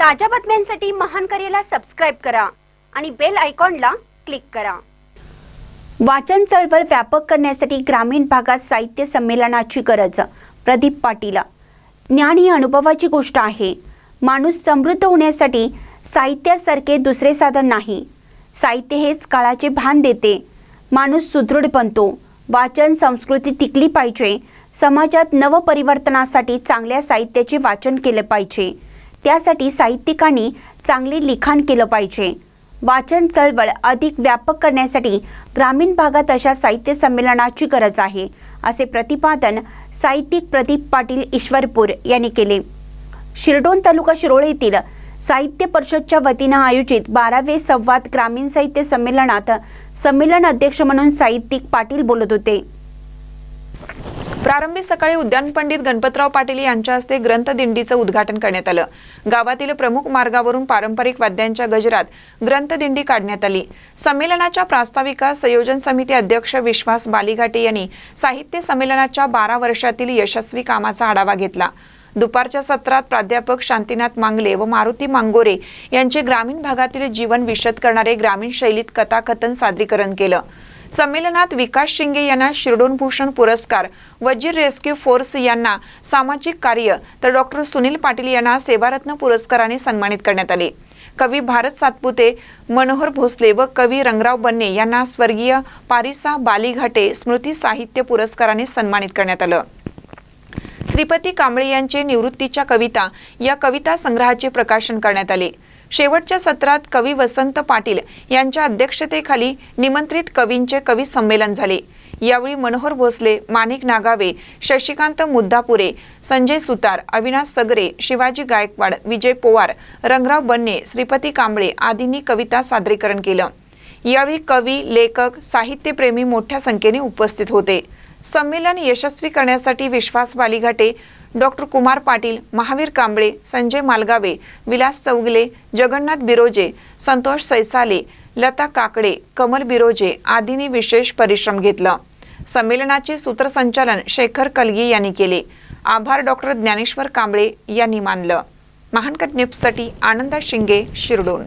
ताज्या बातम्यांसाठी महान करेला सबस्क्राईब करा आणि बेल आयकॉनला क्लिक करा. वाचन चळवळ व्यापक करण्यासाठी ग्रामीण भागात साहित्य संमेलनाची गरज प्रदीप पाटील. ज्ञान ही अनुभवाची गोष्ट आहे. माणूस समृद्ध होण्यासाठी साहित्यासारखे दुसरे साधन नाही. साहित्य हेच काळाचे भान देते. माणूस सुदृढ बनतो. वाचन संस्कृती टिकली पाहिजे. समाजात नवपरिवर्तनासाठी चांगल्या साहित्याचे वाचन केले पाहिजे. त्यासाठी साहित्यिकांनी चांगले लिखाण केलं पाहिजे. वाचन चळवळ अधिक व्यापक करण्यासाठी ग्रामीण भागात अशा साहित्य संमेलनाची गरज आहे असे प्रतिपादन साहित्यिक प्रदीप पाटील ईश्वरपूर यांनी केले. शिरडोन तालुका शिरोळ येथील साहित्य परिषदच्या वतीनं आयोजित बारावे संवाद ग्रामीण साहित्य संमेलनात संमेलन अध्यक्ष म्हणून साहित्यिक पाटील बोलत होते. प्रारंभी सकाळी उद्यान पंडित गणपतराव पाटील यांच्या हस्ते ग्रंथदिंडीचं उद्घाटन करण्यात आलं. गावातील प्रमुख मार्गावरून पारंपरिक वाद्यांच्या गजरात ग्रंथदिंडी काढण्यात आली. संमेलनाच्या प्रास्ताविका संयोजन समिती अध्यक्ष विश्वास बालिघाटे यांनी साहित्य संमेलनाच्या बारा वर्षातील यशस्वी कामाचा आढावा घेतला. दुपारच्या सत्रात प्राध्यापक शांतीनाथ मांगले व मारुती मांगोरे यांचे ग्रामीण भागातील जीवन विशद करणारे ग्रामीण शैलीत कथाकथन सादरीकरण केलं. संमेलनात विकास शिंगे यांना शिरडोन भूषण पुरस्कार वजीर रेस्क्यू फोर्स यांना सामाजिक कार्य तर डॉक्टर सुनील पाटील यांना सेवारत्न पुरस्काराने सन्मानित करण्यात आले. कवी भारत सातपुते मनोहर भोसले व कवी रंगराव बन्ने यांना स्वर्गीय पारिसा बालीघाटे स्मृती साहित्य पुरस्काराने सन्मानित करण्यात आलं. श्रीपती कांबळे यांचे निवृत्तीच्या कविता या कविता संग्रहाचे प्रकाशन करण्यात आले. शेवटच्या सत्रात कवी वसंत पाटील यांच्या अध्यक्षतेखाली निमंत्रित कवींचे कवी संमेलन झाले. यावेळी मनोहर भोसले माणिक नागावे शशिकांत मुद्दापुरे संजय सुतार अविनाश सगरे शिवाजी गायकवाड विजय पोवार रंगराव बन्ने श्रीपती कांबळे आदींनी कविता सादरीकरण केलं. यावेळी कवी लेखक साहित्यप्रेमी मोठ्या संख्येने उपस्थित होते. संमेलन यशस्वी करण्यासाठी विश्वास बालिघाटे डॉक्टर कुमार पाटील महावीर कांबळे संजय मालगावे विलास चौगले जगन्नाथ बिरोजे संतोष सैसाले लता काकडे कमल बिरोजे आदींनी विशेष परिश्रम घेतला. संमेलनाचे सूत्रसंचालन शेखर कलगी यांनी केले. आभार डॉक्टर ज्ञानेश्वर कांबळे यांनी मानलं. महानकट न्यूजसाठी आनंदा शिंगे शिरडोन.